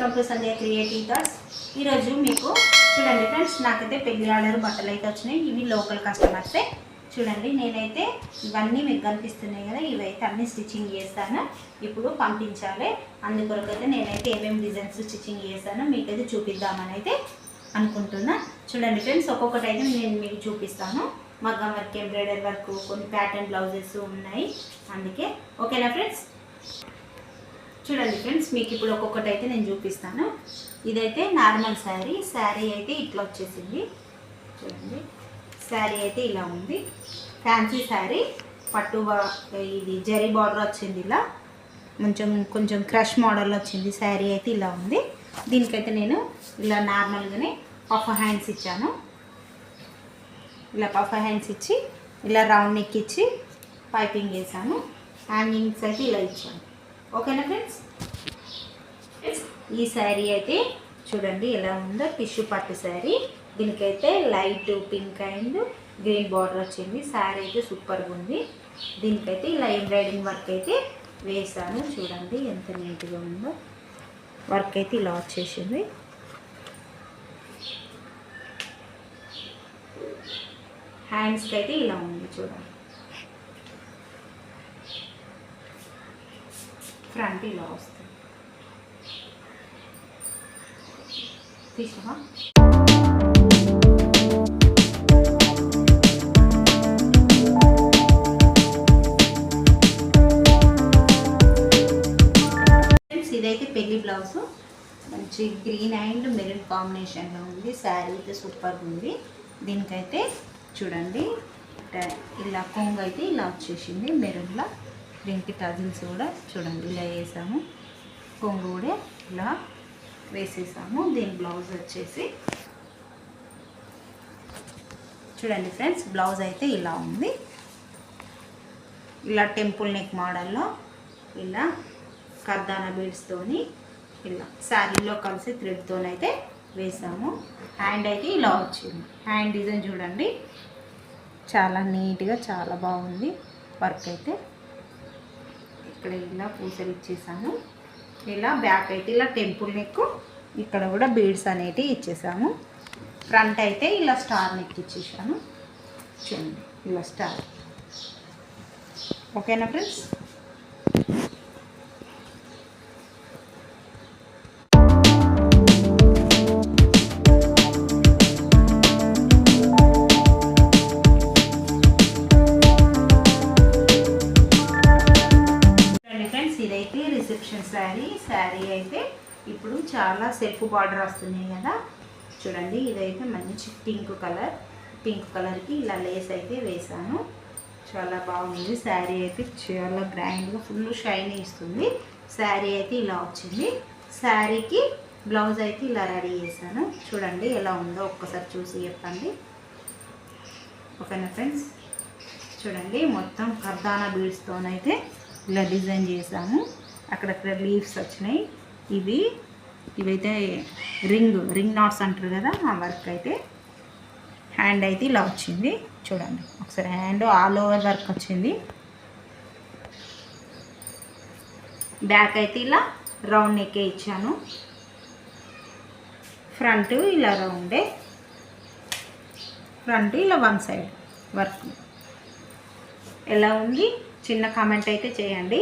To Sandhya creative thoughts ఈరోజు మీకు చూడండి ఫ్రెండ్స్ నాకైతే పెళ్ళి ఆర్డర్ బట్టలు అయితే వచ్చినాయి. ఇవి లోకల్ కస్టమర్సే చూడండి నేనైతే ఇవన్నీ మీకు కనిపిస్తున్నాయి కదా ఇవైతే అన్ని స్టిచ్చింగ్ చేస్తాను. ఇప్పుడు పంపించాలి. అందుకొరకైతే నేనైతే ఏమేమి డిజైన్స్ స్టిచ్చింగ్ చేస్తానో మీకైతే చూపిద్దామని అయితే అనుకుంటున్నా. చూడండి ఫ్రెండ్స్ ఒక్కొక్కటి అయితే నేను మీకు చూపిస్తాను. మగ్గం వర్క్ ఎంబ్రాయిడరీ వర్క్ కొన్ని ప్యాటర్న్ బ్లౌజెస్ ఉన్నాయి. అందుకే ఓకేనా ఫ్రెండ్స్? చూడండి ఫ్రెండ్స్ మీకు ఇప్పుడు ఒక్కొక్కటి అయితే నేను చూపిస్తాను. ఇదైతే నార్మల్ శారీ. శారీ అయితే ఇట్లా వచ్చేసింది. చూడండి. శారీ అయితే ఇలా ఉంది. ఫ్యాన్సీ శారీ. పట్టు ఇది జరీ బార్డర్ వచ్చింది ఇలా. కొంచెం కొంచెం క్రష్ మోడల్ వచ్చింది. శారీ అయితే ఇలా ఉంది. దీనికైతే నేను ఇలా నార్మల్గానే పఫ్ హ్యాండ్స్ ఇచ్చాను. ఇలా పఫ్ హ్యాండ్స్ ఇచ్చి ఇలా రౌండ్ నెక్ ఇచ్చి పైపింగ్ వేసాను హ్యాంగింగ్స్ అయితే ఇలా ఇచ్చాను. ఓకేనా ఫ్రెండ్స్? ఈ శారీ అయితే చూడండి ఎలా ఉందో టిష్యూ పట్టు శారీ. దీనికైతే light pink and green border వచ్చింది. శారీ అయితే సూపర్గా ఉంది. దీనికైతే ఇలా ఎంబ్రాయిడింగ్ వర్క్ అయితే వేసాను చూడండి ఎంత నీట్గా ఉందో. వర్క్ అయితే ఇలా వచ్చేసింది. హ్యాండ్స్కి అయితే ఇలా ఉంది చూడండి. ఫ్రంట్ ఇలా వస్తుంది తీసావా ఇదైతే పెళ్ళి బ్లౌజ్. మంచి గ్రీన్ అండ్ మెరూన్ కాంబినేషన్లో ఉంది. శారీ అయితే సూపర్ ఉంది. దీనికైతే చూడండి. ఇలా కొంగు అయితే ఇలా వచ్చేసింది మెరూన్లో దీనికి టజిల్స్ కూడా చూడండి ఇలా వేసాము. కొంగు కూడా ఇలా వేసేసాము. దీని బ్లౌజ్ వచ్చేసి చూడండి ఫ్రెండ్స్ బ్లౌజ్ అయితే ఇలా ఉంది. ఇలా టెంపుల్ నెక్ మోడల్లో ఇలా కర్దాన బీడ్స్తోని ఇలా శారీలో కలిసి థ్రెడ్తోనైతే వేసాము. హ్యాండ్ అయితే ఇలా వచ్చింది. హ్యాండ్ డిజైన్ చూడండి. చాలా నీట్గా చాలా బాగుంది వర్క్ అయితే. ఇక్కడ ఇలా పూసలు ఇచ్చేసాము ఇలా బ్యాక్ అయితే ఇలా టెంపుల్ నెక్ ఇక్కడ కూడా బీడ్స్ అనేటివి ఇచ్చేసాము. ఫ్రంట్ అయితే ఇలా స్టార్ నెక్ ఇచ్చేసాను. చూడండి ఇలా స్టార్. ఓకేనా ఫ్రెండ్స్? అయితే రిసెప్షన్ శారీ శారీ అయితే ఇప్పుడు చాలా సెల్ఫ్ బార్డర్ వస్తున్నాయి కదా. చూడండి ఇదైతే మంచి పింక్ కలర్ పింక్ కలర్కి ఇలా లేస్ అయితే వేసాను చాలా బాగుంది. శారీ అయితే చాలా గ్రాండ్గా ఫుల్ షైన్ ఇస్తుంది. శారీ అయితే ఇలా వచ్చింది. శారీకి బ్లౌజ్ అయితే ఇలా రెడీ చేశాను. చూడండి ఎలా ఉందో ఒక్కసారి చూసి చెప్పండి. ఓకేనా ఫ్రెండ్స్ చూడండి మొత్తం కర్దానా బీడ్స్తోనైతే ఇలా డిజైన్ చేసాము అక్కడక్కడ లీవ్స్ వచ్చినాయి. ఇవి ఇవైతే రింగ్ రింగ్ నాట్స్ అంటారు కదా ఆ వర్క్ అయితే. హ్యాండ్ అయితే ఇలా వచ్చింది. చూడండి ఒకసారి హ్యాండ్ ఆల్ ఓవర్ వర్క్ వచ్చింది. బ్యాక్ అయితే ఇలా రౌండ్ నెక్కే ఇచ్చాను. ఫ్రంట్ ఇలా రౌండే. ఫ్రంట్ ఇలా వన్ సైడ్ వర్క్. ఎలా ఉంది? చిన్న కామెంట్ అయితే చేయండి.